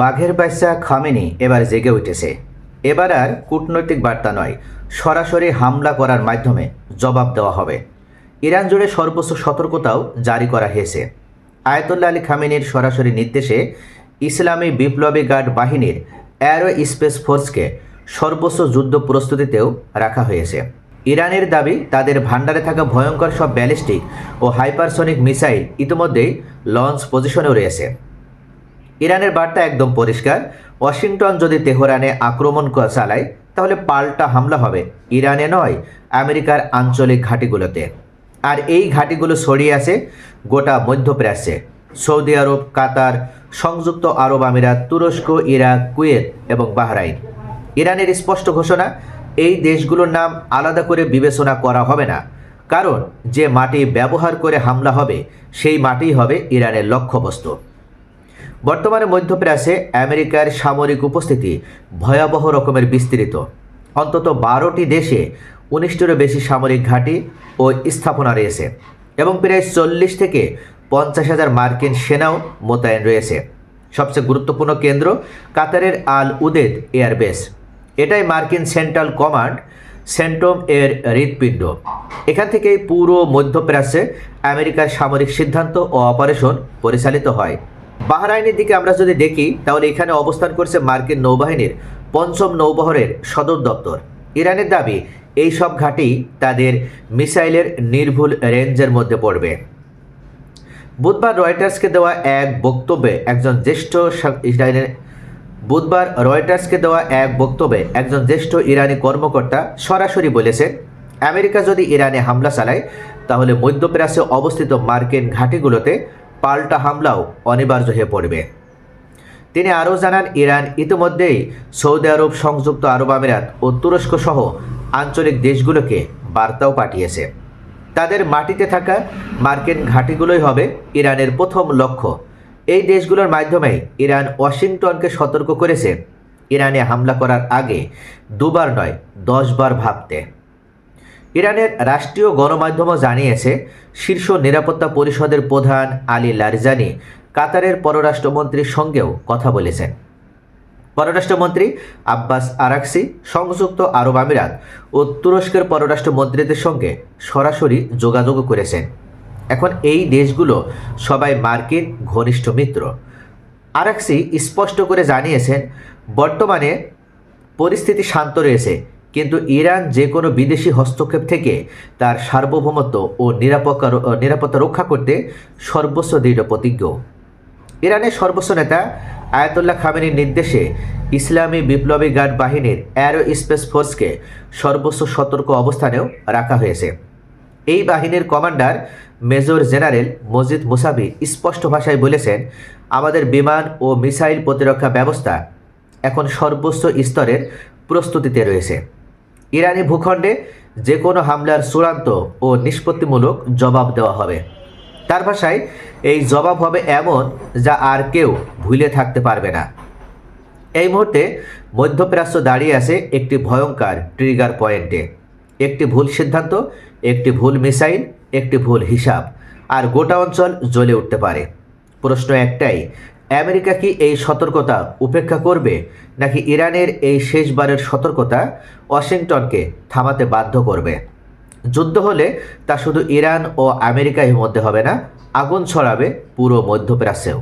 বাঘের বাচ্চা খামেনি এবার জেগে উঠেছে। এবার আর কূটনৈতিক বার্তা নয়, সরাসরি হামলা করার মাধ্যমে জবাব দেওয়া হবে। ইরান জুড়ে সর্বোচ্চ সতর্কতাও জারি করা হয়েছে। আয়তুল্লাহ আলী খামেনির সরাসরি নির্দেশে ইসলামী বিপ্লবী গার্ড বাহিনীর অ্যারো স্পেস ফোর্সকে সর্বোচ্চ যুদ্ধ প্রস্তুতিতেও রাখা হয়েছে। ইরানের দাবি, তাদের ভান্ডারে থাকা ভয়ঙ্কর সব ব্যালিস্টিক ও হাইপারসনিক মিসাইল ইতিমধ্যেই লঞ্চ পজিশনেও রয়েছে। ইরানের বার্তা একদম পরিষ্কার। ওয়াশিংটন যদি তেহরানে আক্রমণ চালায়, তাহলে পাল্টা হামলা হবে। ইরানে নয়, আমেরিকার আঞ্চলিক ঘাঁটিগুলোতে। আর এই ঘাঁটিগুলো ছড়িয়ে আছে গোটা মধ্যপ্রাচ্যে। সৌদি আরব, কাতার, সংযুক্ত আরব আমিরাত, তুরস্ক, ইরাক, কুয়েত এবং বাহরাইন। ইরানের স্পষ্ট ঘোষণা, এই দেশগুলোর নাম আলাদা করে বিবেচনা করা হবে না। কারণ, যে মাটি ব্যবহার করে হামলা হবে, সেই মাটিই হবে ইরানের লক্ষ্যবস্তু। বর্তমানে মধ্যপ্রাচ্যে আমেরিকার সামরিক উপস্থিতি ভয়াবহ রকমের বিস্তৃত। অন্তত বারোটি দেশে উনিশটিরও বেশি সামরিক ঘাঁটি ও স্থাপনা রয়েছে এবং প্রায় চল্লিশ থেকে পঞ্চাশ হাজার মার্কিন সেনাও মোতায়েন রয়েছে। সবচেয়ে গুরুত্বপূর্ণ কেন্দ্র কাতারের আল উদেদ এয়ারবেস এটাই মার্কিন সেন্ট্রাল কমান্ড সেন্ট্রোম এর হৃৎপিণ্ড। এখান থেকেই পুরো মধ্যপ্রাচ্যে আমেরিকার সামরিক সিদ্ধান্ত ও অপারেশন পরিচালিত হয়। বাহরাইনের দিকে আমরা যদি দেখি, তাহলে এখানে অবস্থান করছে মার্কিন নৌবাহিনীর পঞ্চম নৌবহরের সদর দপ্তর। ইরানের দাবি, এই সব ঘাঁটি তাদের মিসাইলের নির্ভুল রেঞ্জের মধ্যে পড়বে। বুধবার রয়টার্সকে দেওয়া এক বক্তব্যে একজন জ্যেষ্ঠ ইসরায়েলের বুধবার রয়টার্সকে দেওয়া এক বক্তব্যে একজন জ্যেষ্ঠ ইরানি কর্মকর্তা সরাসরি বলেছেন, আমেরিকা যদি ইরানে হামলা চালায়, তাহলে মধ্যপ্রাচ্যে অবস্থিত মার্কিন ঘাঁটিগুলোতে পাল্টা হামলাও অনিবার্য হয়ে পড়বে। তিনি আরও জানান, ইরান ইতিমধ্যেই সৌদি আরব সংযুক্ত আরব আমিরাত ও তুরস্ক সহ আঞ্চলিক দেশগুলোকে বার্তাও পাঠিয়েছে। তাদের মাটিতে থাকা মার্কিন ঘাঁটিগুলোই হবে ইরানের প্রথম লক্ষ্য। এই দেশগুলোর মাধ্যমে ইরান ওয়াশিংটনকে সতর্ক করেছে। ইরানে হামলা করার আগে দুবার নয়, দশবার ভাবতে। ইরানের রাষ্ট্রীয় গণমাধ্যমও জানিয়েছে, শীর্ষ নিরাপত্তা পরিষদের প্রধান আলী লারজানি কাতারের পররাষ্ট্রমন্ত্রীর সঙ্গেও কথা বলেছেন। পররাষ্ট্রমন্ত্রী আব্বাস আরাকসি, সংযুক্ত আরব আমিরাত ও তুরস্কের পররাষ্ট্রমন্ত্রীদের সঙ্গে সরাসরি যোগাযোগ করেছেন। এখন এই দেশগুলো সবাই মার্কিন ঘনিষ্ঠ মিত্র। আরাকসি স্পষ্ট করে জানিয়েছেন, বর্তমানে পরিস্থিতি শান্ত রয়েছে কিন্তু ইরান যে কোনো বিদেশি হস্তক্ষেপ থেকে তার সার্বভৌমত্ব ও নিরাপত্তা নিরাপত্তা রক্ষা করতে সর্বোচ্চ দৃঢ় প্রতিজ্ঞ। ইরানের সর্বোচ্চ নেতা আয়াতুল্লাহ খামেনির নির্দেশে ইসলামী বিপ্লবী গার্ড বাহিনীর অ্যারো স্পেস ফোর্সকে সর্বোচ্চ সতর্ক অবস্থানেও রাখা হয়েছে। এই বাহিনীর commander major general Majid Mousavi স্পষ্ট ভাষায় বলেছেন, আমাদের বিমান ও মিসাইল প্রতিরক্ষা ব্যবস্থা এখন সর্বোচ্চ স্তরের প্রস্তুতিতে রয়েছে। ইরানি ভূখণ্ডে যে কোনো হামলার চূড়ান্ত ও নিষ্পত্তিমূলক জবাব দেওয়া হবে। তার ভাষায়, এই জবাব হবে এমন যা আর কেউ ভুলে থাকতে পারবে না। এই মুহূর্তে মধ্যপ্রাচ্য দাঁড়িয়ে আছে একটি ভয়ঙ্কর ট্রিগার পয়েন্টে। একটি ভুল সিদ্ধান্ত, একটি ভুল মিসাইল, একটি ভুল হিসাব, আর গোটা অঞ্চল জ্বলে উঠতে পারে। প্রশ্ন একটাই আমেরিকা কি এই সতর্কতা উপেক্ষা করবে, নাকি ইরানের এই শেষবারের সতর্কতা ওয়াশিংটনকে থামাতে বাধ্য করবে? যুদ্ধ হলে তা শুধু ইরান ও আমেরিকার মধ্যে হবে না, আগুন ছড়াবে পুরো মধ্যপ্রাচ্যেও।